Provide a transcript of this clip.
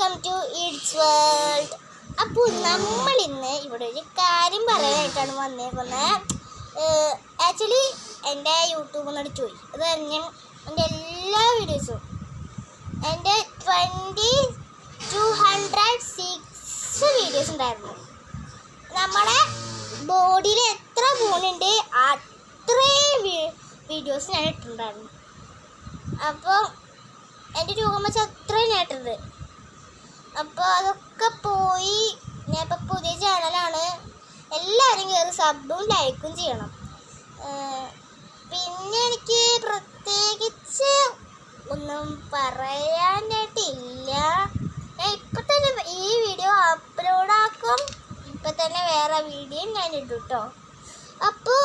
Welcome to its world അപ്പോൾ നമ്മൾ ഇന്ന് ഇവിടെ ഒരു കാര്യം പറയാനായിട്ടാണ് വന്നേക്കുന്നത് ആക്ച്വലി എന്റെ യൂട്യൂബിൽ നിന്നോട് ചോയി അത് തന്നെ എന്റെ എല്ലാ വീഡിയോസും എന്റെ twenty two hundred six videos ഉണ്ടായിരുന്നു. നമ്മളെ ബോഡിയിൽ എത്ര ഫോണുണ്ട് അത്രയും വീഡിയോസ് ഞാൻ ഇട്ടിട്ടുണ്ടായിരുന്നു. അപ്പോൾ എന്റെ രൂപം വെച്ച് അത്രയും നേട്ടത് അപ്പോൾ അതൊക്കെ പോയി. ഞാൻ പുതിയ ചാനലാണ് എല്ലാവരും കയറി സബും ലൈക്കും ചെയ്യണം. പിന്നെ എനിക്ക് പ്രത്യേകിച്ച് ഒന്നും പറയാനായിട്ടില്ല. ഞാൻ ഇപ്പം തന്നെ ഈ വീഡിയോ അപ്ലോഡാക്കും ഇപ്പം തന്നെ വേറെ വീഡിയോയും ഞാൻ ഇടും കേട്ടോ അപ്പോൾ